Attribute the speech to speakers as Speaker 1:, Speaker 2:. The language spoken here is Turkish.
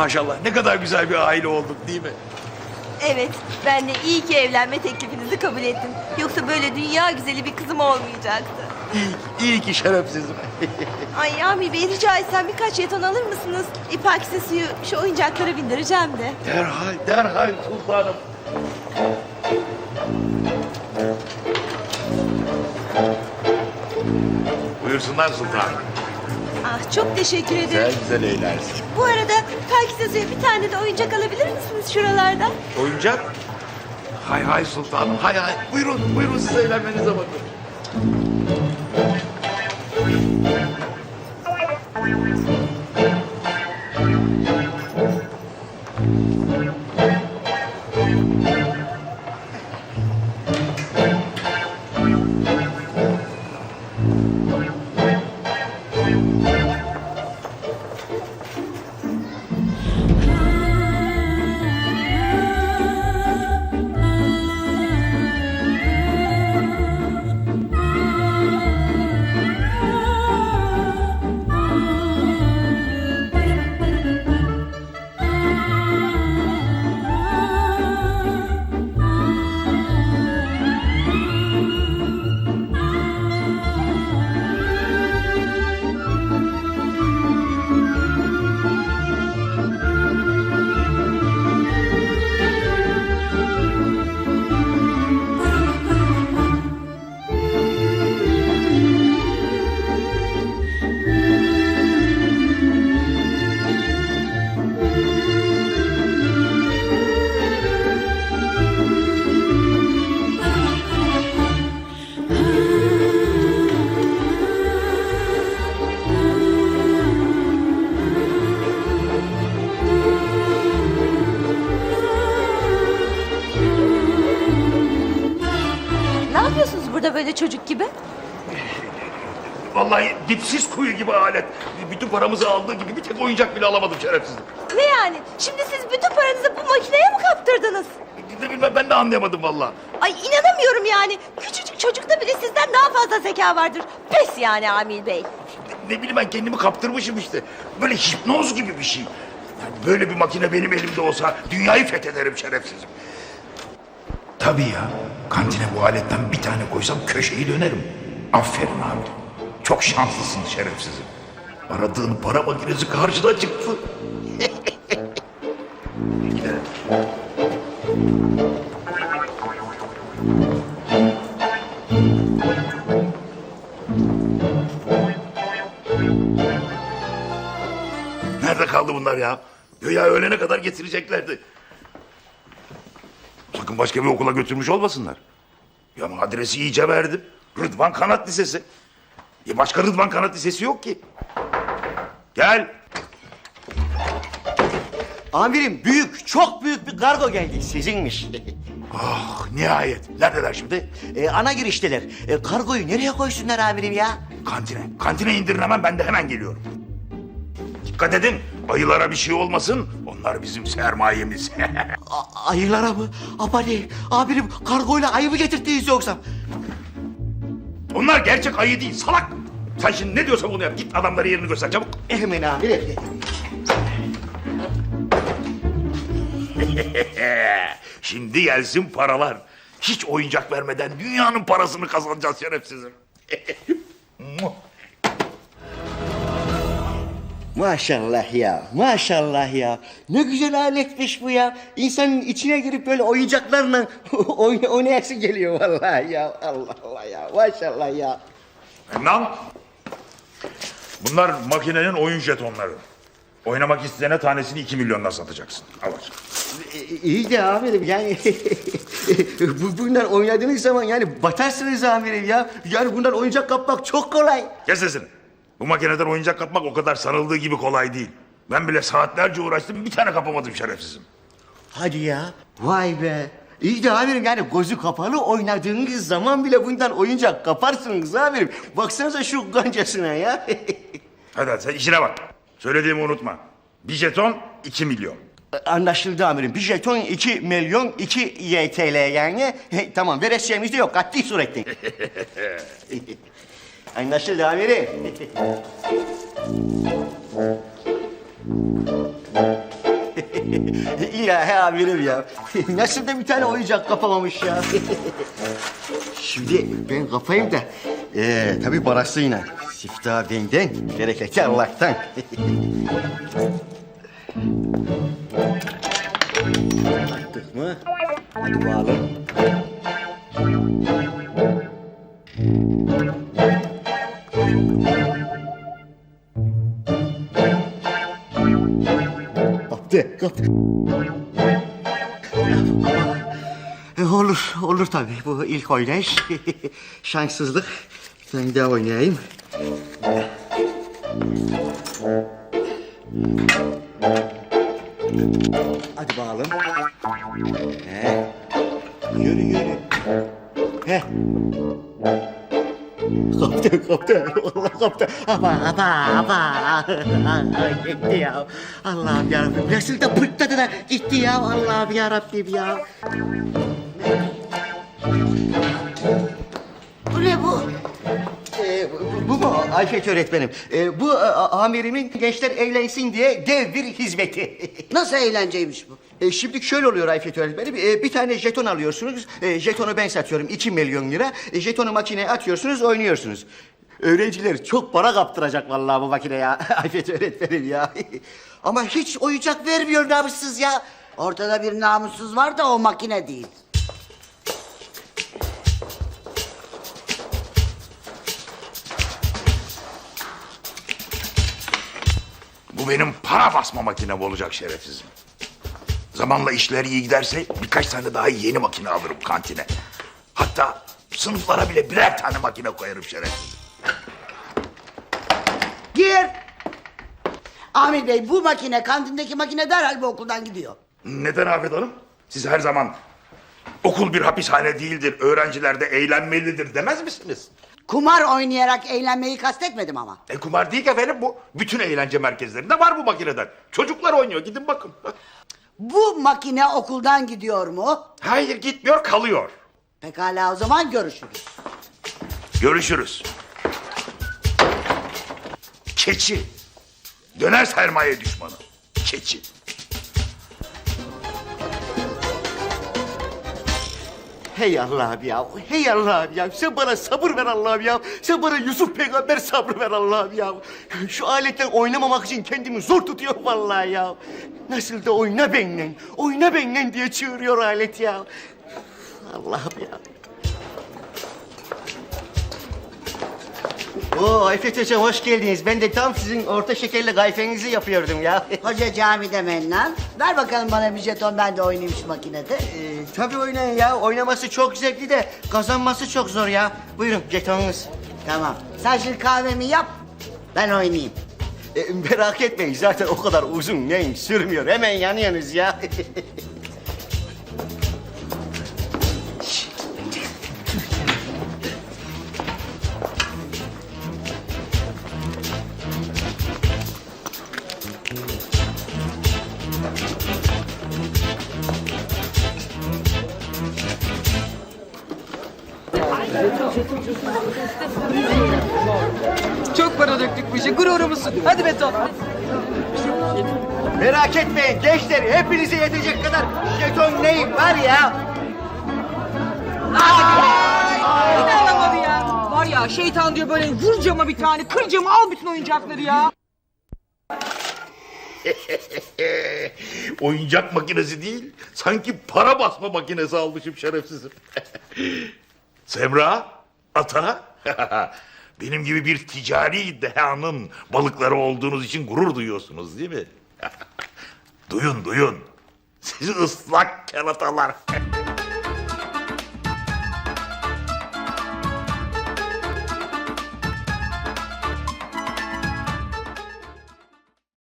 Speaker 1: Maşallah ne kadar güzel bir aile olduk değil mi?
Speaker 2: Evet, ben de iyi ki evlenme teklifinizi kabul ettim. Yoksa böyle dünya güzeli bir kızım olmayacaktı.
Speaker 1: İyi, iyi ki şerefsizim.
Speaker 2: Ay Amir Bey rica etsem birkaç jeton alır mısınız? İpakisi suyu şu oyuncaklara bindireceğim de.
Speaker 1: derhal, derhal sultanım. Buyursunlar sultanım.
Speaker 2: Ah çok teşekkür ederim.
Speaker 1: güzel eğlersin.
Speaker 2: Bu arada Pakise suya bir tane de oyuncak alabilir misiniz şuralardan?
Speaker 1: Oyuncak? Hay hay sultanım, hay hay. Buyurun, buyurun siz eğlenmenize bakın.
Speaker 2: Böyle çocuk gibi?
Speaker 1: Vallahi dipsiz kuyu gibi alet. Bütün paramızı aldığı gibi bir tek oyuncak bile alamadım şerefsizim.
Speaker 2: Ne yani? Şimdi siz bütün paranızı bu makineye mi kaptırdınız?
Speaker 1: Ne bilmem ben de anlayamadım vallahi.
Speaker 2: Ay inanamıyorum yani. Küçücük çocukta bile sizden daha fazla zeka vardır. Pes yani Amil Bey.
Speaker 1: Ne bileyim ben kendimi kaptırmışım işte. Böyle hipnoz gibi bir şey. Yani böyle bir makine benim elimde olsa dünyayı fethederim şerefsizim. Tabii ya. Kantine bu aletten bir tane koysam köşeyi dönerim. Aferin abi. Çok şanslısın şerefsizim. Aradığın para makinesi karşına çıktı. Nerede kaldı bunlar ya? Göya öğlene kadar getireceklerdi. Sakın başka bir okula götürmüş olmasınlar. Ya ama adresi iyice verdim. Rıdvan Kanat Lisesi. Ya başka Rıdvan Kanat Lisesi yok ki. Gel.
Speaker 3: Amirim büyük, çok büyük bir kargo geldi. Sizinmiş.
Speaker 1: Ah nihayet. Neredeler şimdi?
Speaker 3: Ee, ana girişteler. Ee, kargoyu nereye koysunlar amirim ya?
Speaker 1: Kantine. Kantine indirin hemen ben de hemen geliyorum. Dikkat edin. Ayılara bir şey olmasın. Onlar bizim sermayemiz.
Speaker 3: A- ayılara mı? Abadi, amirim kargoyla ayı mı getirttiniz yoksa?
Speaker 1: Onlar gerçek ayı değil salak. Sen şimdi ne diyorsan onu yap. Git adamları yerini göster çabuk.
Speaker 3: Hemen amirim.
Speaker 1: Şimdi gelsin paralar. Hiç oyuncak vermeden dünyanın parasını kazanacağız şerefsizim.
Speaker 3: Maşallah ya, maşallah ya. Ne güzel aletmiş bu ya. İnsanın içine girip böyle oyuncaklarla oyn oynayası geliyor vallahi ya. Allah Allah ya, maşallah ya.
Speaker 1: Mennan. Bunlar makinenin oyun jetonları. Oynamak isteyene tanesini iki milyondan satacaksın. Al aç.
Speaker 3: İyi de amirim yani bu bunlar oynadığınız zaman yani batarsınız amirim ya. Yani bundan oyuncak kapmak çok kolay.
Speaker 1: Kes sesini. Bu makineden oyuncak kapmak o kadar sanıldığı gibi kolay değil. Ben bile saatlerce uğraştım bir tane kapamadım şerefsizim.
Speaker 3: Hadi ya. Vay be. İyi de amirim yani gözü kapalı oynadığınız zaman bile bundan oyuncak kaparsınız amirim. Baksanıza şu gancasına ya.
Speaker 1: Hadi hadi sen işine bak. Söylediğimi unutma. Bir jeton iki milyon.
Speaker 3: Anlaşıldı amirim. Bir jeton 2 milyon 2 YTL yani. tamam veresiyemiz de yok. Katli suretle. Anlaşıldı amirim. ya he amirim ya. Nasıl da bir tane oyuncak kapamamış ya. Şimdi ben kapayım da. Ee, tabii parasıyla. Siftah benden, bereketi Allah'tan. Attık mı? Hadi bakalım. Kaptı. E, olur, olur tabii. Bu ilk oynayış. Şanssızlık. Ben de oynayayım. Hadi bakalım. He. Yürü yürü. He. Kaptı, kaptı. Allah kaptı. Ama, ama, ama. Gitti ya. Allah'ım yarabbim. Nasıl da pırtladı da gitti ya. Allah'ım yarabbim ya. Bu ne bu? Ee, bu- mu Ayşet öğretmenim? Ee, bu e, a- amirimin gençler eğlensin diye dev bir hizmeti.
Speaker 4: Nasıl eğlenceymiş bu?
Speaker 3: E, şimdi şöyle oluyor Ayfet öğretmenim. E, bir tane jeton alıyorsunuz. E, jetonu ben satıyorum 2 milyon lira. E, jetonu makineye atıyorsunuz, oynuyorsunuz. Öğrenciler çok para kaptıracak vallahi bu makine ya. Ayfet öğretmenim ya. Ama hiç oyuncak vermiyor namussuz ya.
Speaker 4: Ortada bir namussuz var da o makine değil.
Speaker 1: Bu benim para basma makinem olacak şerefsizim. Zamanla işler iyi giderse birkaç tane daha yeni makine alırım kantine. Hatta sınıflara bile birer tane makine koyarım şerefsizim.
Speaker 4: Gir! Amir Bey bu makine kantindeki makine derhal bu okuldan gidiyor.
Speaker 1: Neden Afet Hanım? Siz her zaman okul bir hapishane değildir, öğrenciler de eğlenmelidir demez misiniz?
Speaker 4: Kumar oynayarak eğlenmeyi kastetmedim ama.
Speaker 1: E kumar değil ki efendim bu. Bütün eğlence merkezlerinde var bu makineden. Çocuklar oynuyor gidin bakın.
Speaker 4: Bu makine okuldan gidiyor mu?
Speaker 1: Hayır gitmiyor kalıyor.
Speaker 4: Pekala o zaman görüşürüz.
Speaker 1: Görüşürüz. Keçi. Döner sermaye düşmanı. Keçi.
Speaker 3: Hey Allah'ım ya, hey Allah'ım ya. Sen bana sabır ver Allah'ım ya. Sen bana Yusuf peygamber sabrı ver Allah'ım ya. Şu aletten oynamamak için kendimi zor tutuyor vallahi ya. Nasıl da oyna benimle, oyna benimle diye çığırıyor alet ya. Allah'ım ya. Oo Ayfet Hocam hoş geldiniz. Ben de tam sizin orta şekerli gayfenizi yapıyordum ya.
Speaker 4: Hoca camide mennan. Ver bakalım bana bir jeton ben de oynayayım şu makinede.
Speaker 3: Ee, tabii oynayın ya. Oynaması çok zevkli de kazanması çok zor ya. Buyurun jetonunuz.
Speaker 4: Tamam. Sen şimdi kahvemi yap. Ben oynayayım.
Speaker 3: E, merak etmeyin zaten o kadar uzun neyin sürmüyor. Hemen yanıyorsunuz ya.
Speaker 5: Çok para döktük bu işe. Gururumuzsun. Hadi beton.
Speaker 3: merak etmeyin gençler hepinize yetecek kadar jeton neyim var ya.
Speaker 5: Yine alamadı ya. Var ya şeytan diyor böyle vur cama bir tane, kır camı al bütün oyuncakları ya.
Speaker 1: Oyuncak makinesi değil, sanki para basma makinesi almışım şerefsizim. Semra, ata, benim gibi bir ticari dehanın balıkları olduğunuz için gurur duyuyorsunuz değil mi? duyun, duyun. Siz ıslak keratalar.